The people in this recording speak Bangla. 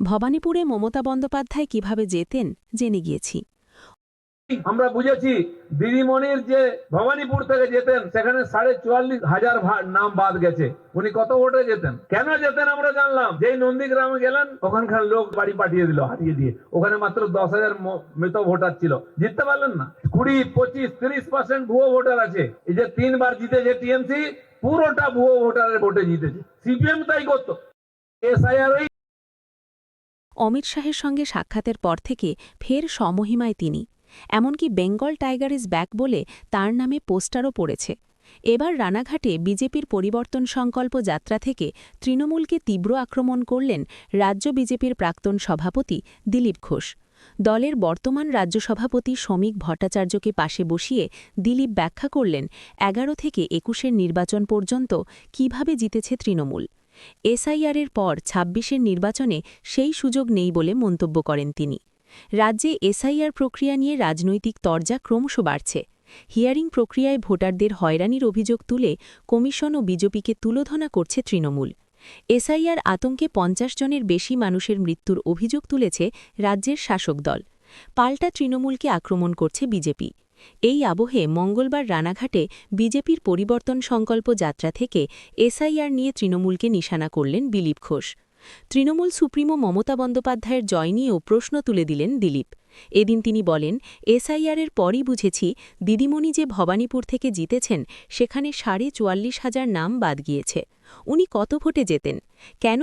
ভবানীপুরে মমতা বন্দ্যোপাধ্যায় কীভাবে যেতেন, জেনে গিয়েছি। আমরা বুঝেছি দিদিমণির যে ভবানীপুর থেকে যেতেন, সেখানে সাড়ে চুয়াল্লিশ হাজার নাম বাদ গেছে। উনি কত ভোটে যেতেন? কেন যেতেন আমরা জানলাম। যেই নন্দীগ্রামে গেলেন, ওখানকার লোক বাড়ি পাঠিয়ে দিল, হারিয়ে দিয়ে। ওখানে মাত্র দশ হাজার মৃত ভোটার ছিল। জিততে পারলেন না। কুড়ি, পঁচিশ, তিরিশ পার্সেন্ট ভুয়ো ভোটার আছে। এই যে তিনবার জিতেছে টিএমসি, পুরোটা ভুয়ো ভোটারের ভোটে জিতেছে। সিপিএম তাই করতো। এসআইআর অমিত শাহের সঙ্গে সাক্ষাতের পর থেকে ফের সমহিমায় তিনি। এমনকি বেঙ্গল টাইগার ইজ ব্যাক বলে তার নামে পোস্টারও পড়েছে। এবার রানাঘাটে বিজেপির পরিবর্তন সংকল্প যাত্রা থেকে তৃণমূলকে তীব্র আক্রমণ করলেন রাজ্য বিজেপির প্রাক্তন সভাপতি দিলীপ ঘোষ। দলের বর্তমান রাজ্য সভাপতি শ্রমিক ভট্টাচার্যকে পাশে বসিয়ে দিলীপ ব্যাখ্যা করলেন, এগারো থেকে একুশের নির্বাচন পর্যন্ত কীভাবে জিতেছে তৃণমূল। এসআইআরের পর ছাব্বিশের নির্বাচনে সেই সুযোগ নেই বলে মন্তব্য করেন তিনি। রাজ্যে এসআইআর প্রক্রিয়া নিয়ে রাজনৈতিক তরজা ক্রমশ বাড়ছে। হিয়ারিং প্রক্রিয়ায় ভোটারদের হয়রানির অভিযোগ তুলে কমিশন ও বিজেপিকে তুলোধনা করছে তৃণমূল। এসআইআর আতঙ্কে পঞ্চাশ জনের বেশি মানুষের মৃত্যুর অভিযোগ তুলেছে রাজ্যের শাসক দল। পাল্টা তৃণমূলকে আক্রমণ করছে বিজেপি। এই আবহে মঙ্গলবার রানাঘাটে বিজেপির পরিবর্তন সংকল্প যাত্রা থেকে এসআইআর নিয়ে তৃণমূলকে নিশানা করলেন দিলীপ ঘোষ। তৃণমূল সুপ্রিমো মমতা বন্দ্যোপাধ্যায়ের জয় নিয়েও প্রশ্ন তুলে দিলেন দিলীপ। এদিন তিনি বলেন এসআইআরের পরই বুঝেছি দিদিমণি যে ভবানীপুর থেকে জিতেছেন, সেখানে সাড়ে চুয়াল্লিশ হাজার নাম বাদ গিয়েছে। উনি কত ভোটে যেতেন কেন